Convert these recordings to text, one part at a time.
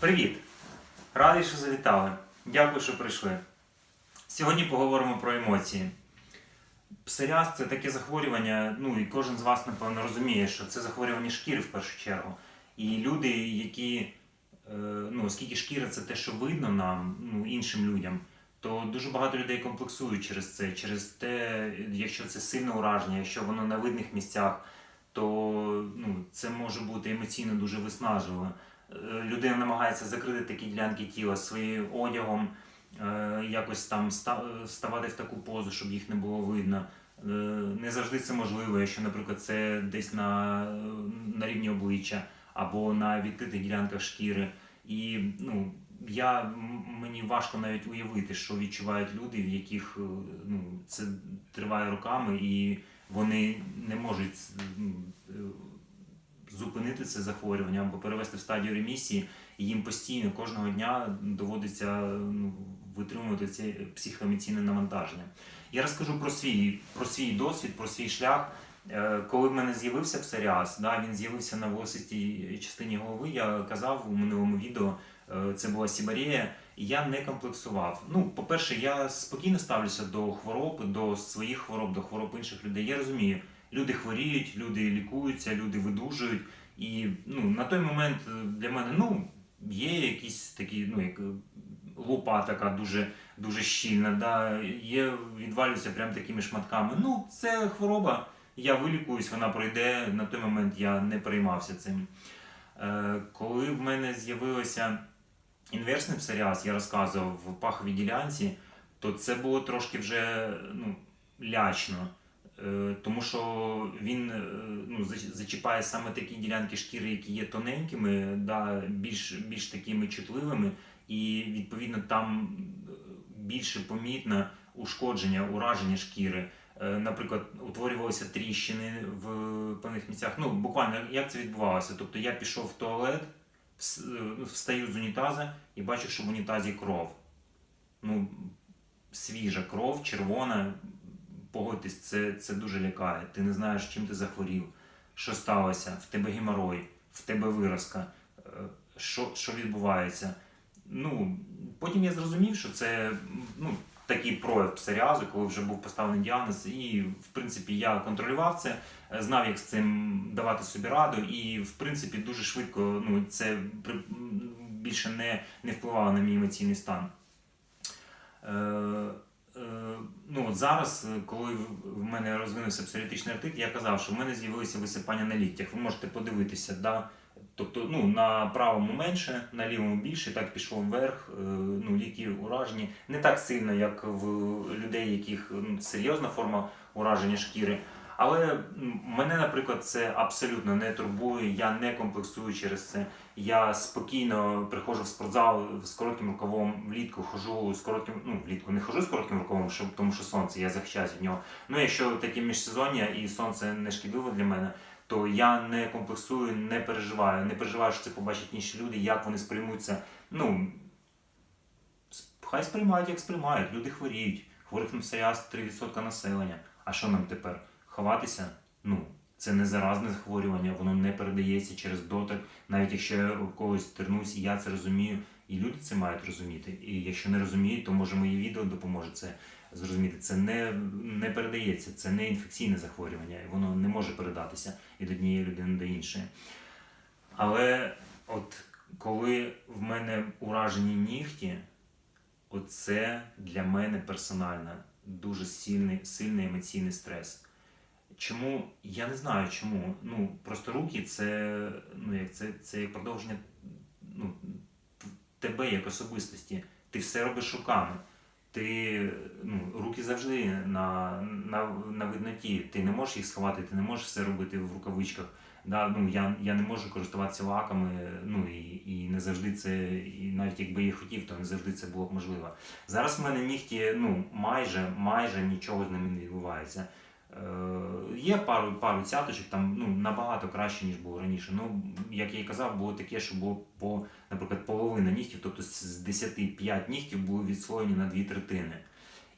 Привіт! Радий, що завітали. Дякую, що прийшли. Сьогодні поговоримо про емоції. Псоріаз – це таке захворювання, ну і кожен з вас, напевно, розуміє, що це захворювання шкіри в першу чергу. І люди, які, е, ну, оскільки шкіра це те, що видно нам, ну, іншим людям, то дуже багато людей комплексують через це, через те, якщо це сильне ураження, якщо воно на видних місцях, то ну, це може бути емоційно дуже виснажливо. Людина намагається закрити такі ділянки тіла своїм одягом, е, якось там ставати в таку позу, щоб їх не було видно. Е, Не завжди це можливо, якщо, наприклад, це десь на, на рівні обличчя або на відкритих ділянках шкіри. І ну, я, мені важко навіть уявити, що відчувають люди, в яких е, ну, це триває роками, і вони не можуть зупинити це захворювання або перевести в стадію ремісії, і їм постійно кожного дня доводиться ну, витримувати це психоемоційне навантаження. Я розкажу про свій, про свій досвід, про свій шлях. Е, Коли в мене з'явився псоріаз, да, він з'явився на волосистій частині голови. Я казав у минулому відео, е, це була сібарія, і я не комплексував. Ну, по-перше, я спокійно ставлюся до хвороб, до своїх хвороб, до хвороб інших людей. Я розумію, люди хворіють, люди лікуються, люди видужують. І ну, на той момент е, для мене ну, є якісь такі, ну, як е, лупа така дуже, дуже щільна, да, є, відвалюються прям такими шматками. Ну, це хвороба, я вилікуюсь, вона пройде. На той момент я не переймався цим. Е, коли в мене з'явилося інверсний псоріаз, я розказував в паховій ділянці, то це було трошки вже ну, лячно. Е, Тому що він е, ну, зачіпає саме такі ділянки шкіри, які є тоненькими, да, більш, більш такими чутливими, і відповідно там е, більше помітно ушкодження, ураження шкіри. Наприклад, утворювалися тріщини в певних місцях. Ну, буквально як це відбувалося? Тобто я пішов в туалет, встаю з унітаза і бачу, що в унітазі кров. Ну, свіжа кров, червона. Погодьтесь, це, це дуже лякає. Ти не знаєш, чим ти захворів, що сталося, в тебе геморой, в тебе виразка, е, що, що відбувається. Ну, потім я зрозумів, що це ну, такий прояв псоріазу, коли вже був поставлений діагноз, і в принципі я контролював це, знав, як з цим давати собі раду, і в принципі дуже швидко ну, це більше не, не впливало на мій емоційний стан. Е, е, ну, от зараз, е, коли в- мене розвинувся псоріатичний артит, я казав, що в мене з'явилися висипання на ліктях. Ви можете подивитися, да? тобто ну, на правому менше, на лівому більше, так пішло вверх, е, ну, ліки уражені. Не так сильно, як в людей, яких ну, серйозна форма ураження шкіри. Але мене, наприклад, це абсолютно не турбує, я не комплексую через це. Я спокійно приходжу в спортзал з коротким рукавом, влітку хожу з коротким, ну влітку не хожу з коротким рукавом, тому що сонце, я захищаюся від нього. Ну, якщо таке міжсезоння і сонце не шкідливо для мене, то я не комплексую, не переживаю. Не переживаю, що це побачать інші люди, як вони сприймуть це. Ну, хай сприймають, як сприймають. Люди хворіють. Хворих на псоріаз 3% населення. А що нам тепер? Ховатися? Ну, це не заразне захворювання, воно не передається через дотик. Навіть якщо я у когось тернусь, і я це розумію, і люди це мають розуміти. І якщо не розуміють, то може моє відео допоможе це зрозуміти. Це не, не передається, це не інфекційне захворювання, воно не може передатися від однієї людини до іншої. Але от коли в мене уражені нігті, оце для мене персонально дуже сильний, сильний емоційний стрес. Чому? Я не знаю чому. Ну, просто руки це, ну, як це, це як продовження ну, тебе як особистості. Ти все робиш руками. Ти ну, руки завжди на, на, на видноті. Ти не можеш їх сховати, ти не можеш все робити в рукавичках. Да, ну, я, я не можу користуватися лаками, ну і, і не завжди це, і навіть якби я хотів, то не завжди це було б можливо. Зараз в мене нігті ну, майже, майже нічого з ними не відбувається. Е, є пару, пару цяточок, там ну, набагато краще, ніж було раніше. Ну, як я і казав, було таке, що було по, наприклад, половина нігтів, тобто з з 10 5 нігтів були відслоєні на дві третини.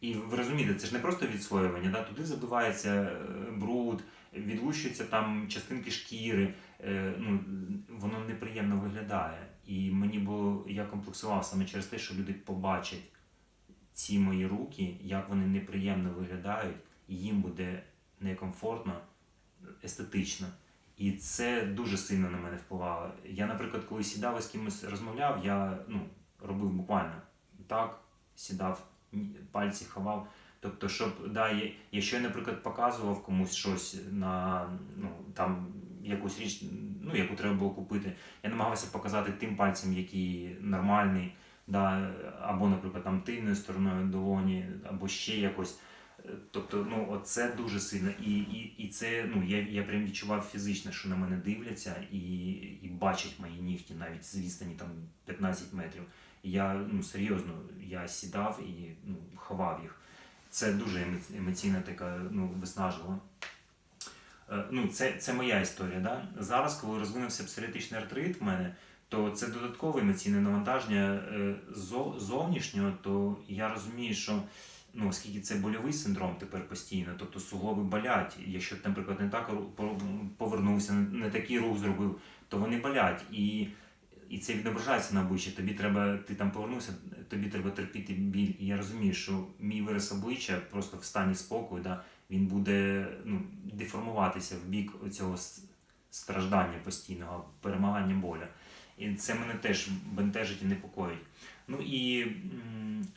І ви розумієте, це ж не просто відслоювання, да? туди забивається е, бруд, відлущуються там частинки шкіри, е, ну, воно неприємно виглядає. І мені було, я комплексував саме через те, що люди побачать ці мої руки, як вони неприємно виглядають, їм буде некомфортно, естетично. І це дуже сильно на мене впливало. Я, наприклад, коли сідав і з кимось розмовляв, я ну, робив буквально так, сідав, пальці ховав. Тобто, щоб да, я- якщо я, наприклад, показував комусь щось на ну, там якусь річ, ну, яку треба було купити, я намагався показати тим пальцем, який нормальний, да, або, наприклад, там тильною стороною долоні, або ще якось. Тобто, ну, оце дуже сильно. І, і, і це, ну, я, я прям відчував фізично, що на мене дивляться і, і бачать мої нігті навіть з відстані там 15 метрів. Я ну, серйозно я сідав і ну, ховав їх. Це дуже емоційна така ну, виснажливо. Е, Ну, це, це моя історія. Да? Зараз, коли розвинувся псоріатичний артрит в мене, то це додаткове емоційне навантаження е, зо- зовнішнього, то я розумію, що ну, оскільки це больовий синдром тепер постійно, тобто суглоби болять. Якщо наприклад, не так повернувся, не такий рух зробив, то вони болять. І, і це відображається на обличчі. Тобі треба, ти там повернувся, тобі треба терпіти біль. І я розумію, що мій вираз обличчя просто в стані спокою, да, він буде ну, деформуватися в бік цього страждання постійного, перемагання боля. І це мене теж бентежить і непокоїть. Ну і,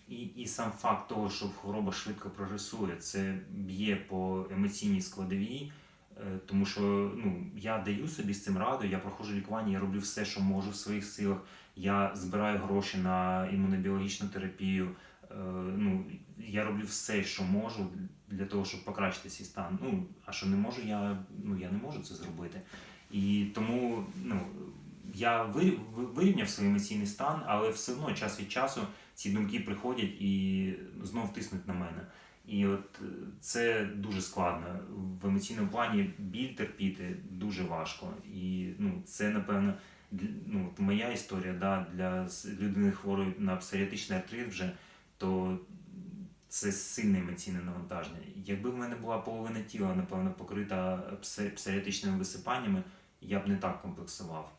і, і сам факт того, що хвороба швидко прогресує, це б'є по емоційній складовій, е, тому що ну, я даю собі з цим раду, я проходжу лікування, я роблю все, що можу в своїх силах. Я збираю гроші на імунобіологічну терапію. е, Ну, я роблю все, що можу для того, щоб покращити свій стан. Ну, а що не можу, я, ну, я не можу це зробити. І тому ну, я вирі- ви- вирівняв свій емоційний стан, але все одно час від часу ці думки приходять і знов тиснуть на мене. І от е, це дуже складно. В емоційному плані біль терпіти дуже важко. І ну, це, напевно, ну, моя історія да, для людини хворої на псоріатичний артрит вже, то це сильне емоційне навантаження. Якби в мене була половина тіла, напевно, покрита псоріатичними висипаннями, я б не так комплексував.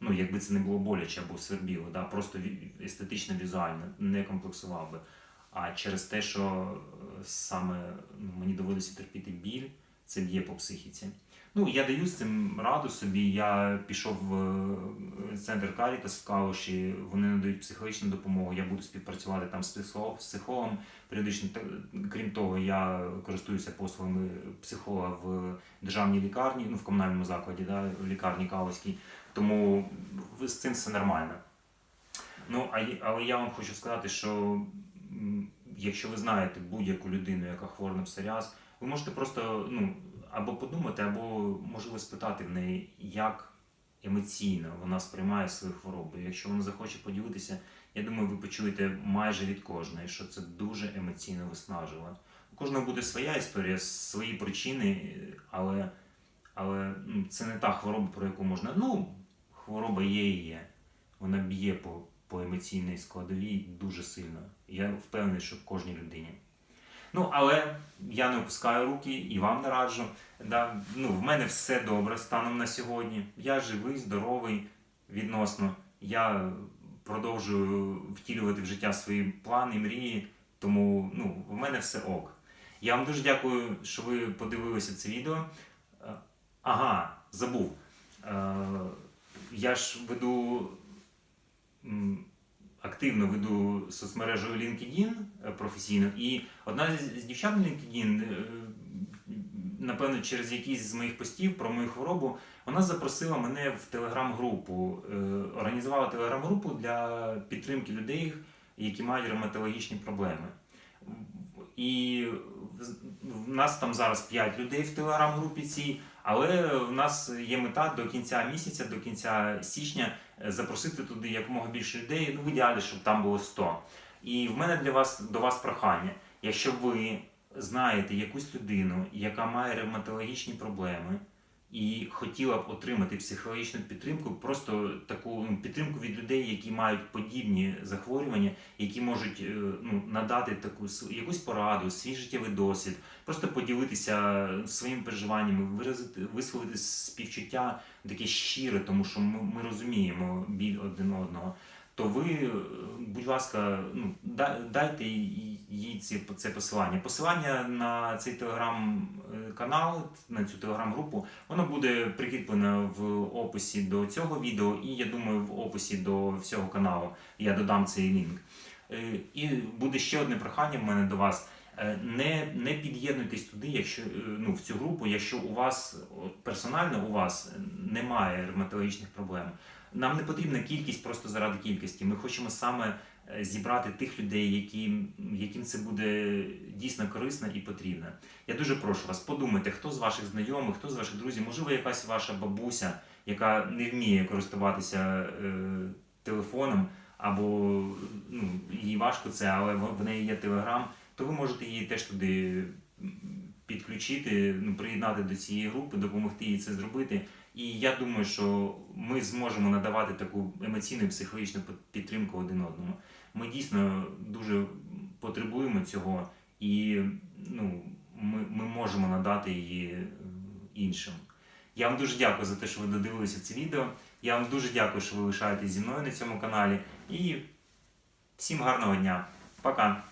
Ну, якби це не було боляче або свербіло, да, просто естетично, візуально не комплексував би. А через те, що е, саме ну, мені доводиться терпіти біль, це б'є по психіці. Ну, я даю з цим раду собі. Я пішов в е, центр Карітас в Калуші, вони надають психологічну допомогу. Я буду співпрацювати там з психологом періодично. Крім того, я користуюся послугами психолога в державній лікарні, ну в комунальному закладі, да, в лікарні Калуській. Тому з цим все нормально. Ну, а, але я вам хочу сказати, що якщо ви знаєте будь-яку людину, яка хвора на псоріаз, ви можете просто ну, або подумати, або можливо спитати в неї, як емоційно вона сприймає свою хворобу. Якщо вона захоче поділитися, я думаю, ви почуєте майже від кожної, що це дуже емоційно виснажливо. У кожного буде своя історія, свої причини, але, але ну, це не та хвороба, про яку можна. Ну, хвороба є і є. Вона б'є по, по емоційній складовій дуже сильно. Я впевнений, що в кожній людині. Ну, але я не опускаю руки і вам не раджу. Да, ну, в мене все добре станом на сьогодні. Я живий, здоровий відносно. Я продовжую втілювати в життя свої плани, мрії, тому ну, в мене все ок. Я вам дуже дякую, що ви подивилися це відео. Е, Ага, забув. Е, Я ж веду активно веду соцмережу LinkedIn е, професійно, і одна з дівчат LinkedIn, е, напевно, через якісь з моїх постів про мою хворобу, вона запросила мене в телеграм-групу, е, організувала телеграм-групу для підтримки людей, які мають ревматологічні проблеми. І в нас там зараз 5 людей в телеграм-групі цій, але в нас є мета до кінця місяця, до кінця січня е, запросити туди якомога більше людей. Ну, в ідеалі, щоб там було 100. І в мене для вас до вас прохання. Якщо ви знаєте якусь людину, яка має ревматологічні проблеми, і хотіла б отримати психологічну підтримку, просто таку ну, підтримку від людей, які мають подібні захворювання, які можуть е, ну, надати таку якусь пораду, свій життєвий досвід, просто поділитися своїми переживаннями, виразити, висловити співчуття таке щире, тому що ми, ми розуміємо біль один одного. То ви, е, будь ласка, ну дайте їй ці це посилання. Посилання на цей телеграм-канал, на цю телеграм-групу, воно буде прикріплено в описі до цього відео, і я думаю, в описі до всього каналу я додам цей лінк. Е, І буде ще одне прохання в мене до вас. Е, Не, не під'єднуйтесь туди, якщо ну, в цю групу, якщо у вас персонально у вас немає ревматологічних проблем. Нам не потрібна кількість просто заради кількості. Ми хочемо саме е, зібрати тих людей, які, яким це буде дійсно корисно і потрібно. Я дуже прошу вас, подумайте, хто з ваших знайомих, хто з ваших друзів, можливо, якась ваша бабуся, яка не вміє користуватися е, телефоном, або ну, їй важко це, але в в неї є телеграм, то ви можете її теж туди підключити, ну, приєднати до цієї групи, допомогти їй це зробити. І я думаю, що ми зможемо надавати таку емоційну і психологічну підтримку один одному. Ми дійсно дуже потребуємо цього, і ну, ми, ми можемо надати її е, іншим. Я вам дуже дякую за те, що ви додивилися це відео. Я вам дуже дякую, що ви лишаєтесь зі мною на цьому каналі. І всім гарного дня. Пока!